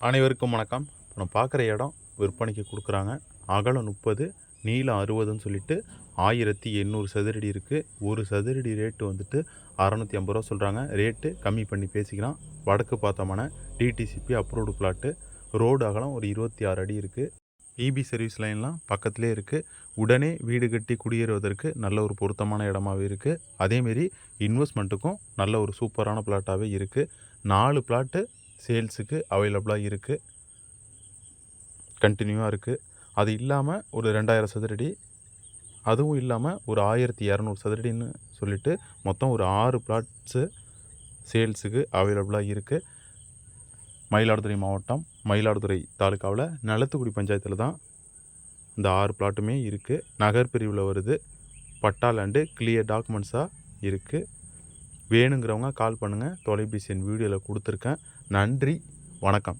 அனைவருக்கும் வணக்கம். இப்போ நம்ம பார்க்குற இடம் விற்பனைக்கு கொடுக்குறாங்க. அகலம் முப்பது நீளம் அறுபதுன்னு சொல்லிட்டு ஆயிரத்தி எண்ணூறு சதுரடி இருக்குது ஒரு சதுரடி ரேட்டு வந்துட்டு அறநூற்றி ஐம்பது ரூபா சொல்கிறாங்க ரேட்டு கம்மி பண்ணி பேசிக்கலாம். வடக்கு பார்த்தோம்னா டிடிசிபி அப்ரூவ்டு பிளாட்டு ரோடு அகலம் ஒரு இருபத்தி ஆறு அடி இருக்குது இபி சர்வீஸ் லைன்லாம் பக்கத்துலேயே இருக்குது உடனே வீடு கட்டி குடியேறுவதற்கு நல்ல ஒரு பொருத்தமான இடமாவே இருக்குது அதேமாரி இன்வெஸ்ட்மெண்ட்டுக்கும் நல்ல ஒரு சூப்பரான பிளாட்டாகவே இருக்குது நாலு பிளாட்டு சேல்ஸுக்கு அவைலபிளாக இருக்குது கண்டினியூவாக இருக்குது அது இல்லாமல் ஒரு ரெண்டாயிரம் சதுரடி அதுவும் இல்லாமல் ஒரு ஆயிரத்தி இரநூறு சதுரடின்னு சொல்லிட்டு மொத்தம் ஒரு ஆறு பிளாட்ஸு சேல்ஸுக்கு அவைலபிளாக இருக்குது மயிலாடுதுறை மாவட்டம் மயிலாடுதுறை தாலுக்காவில் நிலத்துக்குடி பஞ்சாயத்தில் தான் இந்த ஆறு பிளாட்டுமே இருக்குது நகர் பிரிவில் வருது பட்டா லேண்டு கிளியர் டாக்குமெண்ட்ஸாக இருக்குது வேணுங்கிறவங்க கால் பண்ணுங்கள் தொலைபேசி எண் வீடியோவில் கொடுத்துருக்கேன். நன்றி. வணக்கம்.